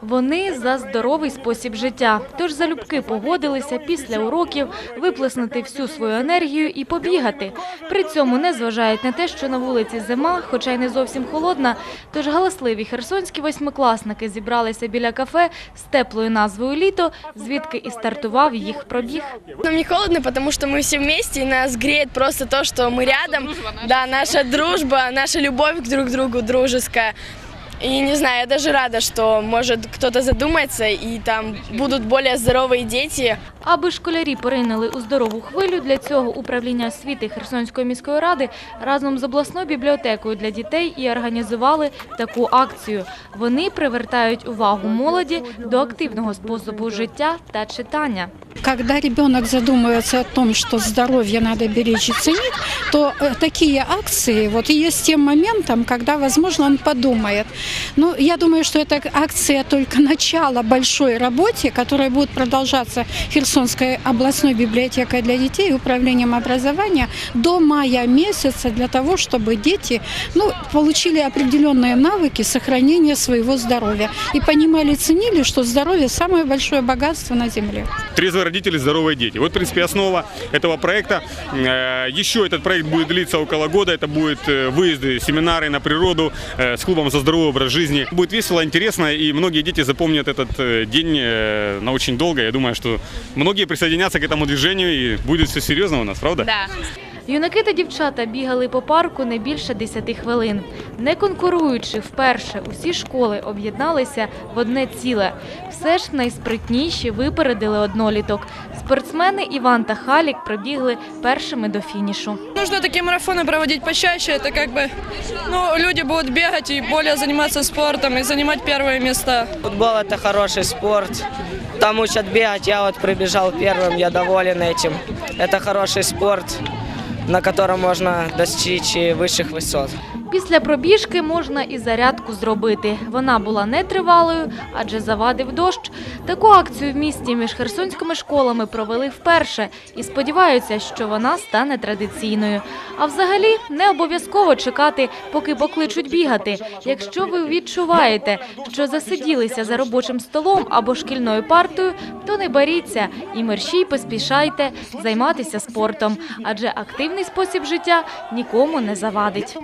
Вони за здоровий спосіб життя. Тож залюбки погодилися після уроків виплеснути всю свою енергію і побігати. При цьому не зважають на те, що на вулиці зима, хоча й не зовсім холодна. Тож галасливі херсонські восьмикласники зібралися біля кафе з теплою назвою Літо, звідки і стартував їх пробіг. Нам не холодно, потому что мы все вместе, и нас греет просто то, что мы рядом. Да, наша дружба, наша любовь к друг другу дружеская. И не знаю, я даже рада, что может кто-то задумается, и там будут более здоровые дети. Аби школярі поринули у здорову хвилю, для цього управління освіти Херсонської міської ради разом з обласною бібліотекою для дітей і організували таку акцію. Вони привертають увагу молоді до активного способу життя та читання. Когда ребенок задумывается о том, что здоровье надо беречь и ценить, то э, такие акции вот и есть тем моментом, когда, возможно, он подумает. Ну, я думаю, что эта акция только начало большой работе, которая будет продолжаться Херсонской областной библиотекой для детей и управлением образования до мая месяца для того, чтобы дети ну, получили определенные навыки сохранения своего здоровья и понимали, ценили, что здоровье самое большое богатство на земле. Трезвые родители, здоровые дети. Вот, в принципе, основа этого проекта. Э, Еще этот проект будет длиться около года. Это будут э, выезды, семинары на природу э, с клубом за здоровый образ жизни. Будет весело, интересно, и многие дети запомнят этот день на очень долго. Я думаю, что многие присоединятся к этому движению, и будет все серьезно у нас, правда? Да. Юнаки та дівчата бігали по парку не більше 10 хвилин. Не конкуруючи вперше, усі школи об'єдналися в одне ціле. Все ж найспритніші випередили одноліток. Спортсмени Іван та Халік прибігли першими до фінішу. Нужно такие марафоны проводить почаще. Это как бы, ну, люди будут бегать и более заниматься спортом и занимать первые места. Футбол это хороший спорт. Там учат бегать, я вот прибежал первым, я доволен этим. Это хороший спорт, на котором можно достичь высших высот. Після пробіжки можна і зарядку зробити. Вона була нетривалою, адже завадив дощ. Таку акцію в місті між херсонськими школами провели вперше і сподіваються, що вона стане традиційною. А взагалі не обов'язково чекати, поки покличуть бігати. Якщо ви відчуваєте, що засиділися за робочим столом або шкільною партою, то не боріться і мерщій поспішайте займатися спортом, адже активний спосіб життя нікому не завадить.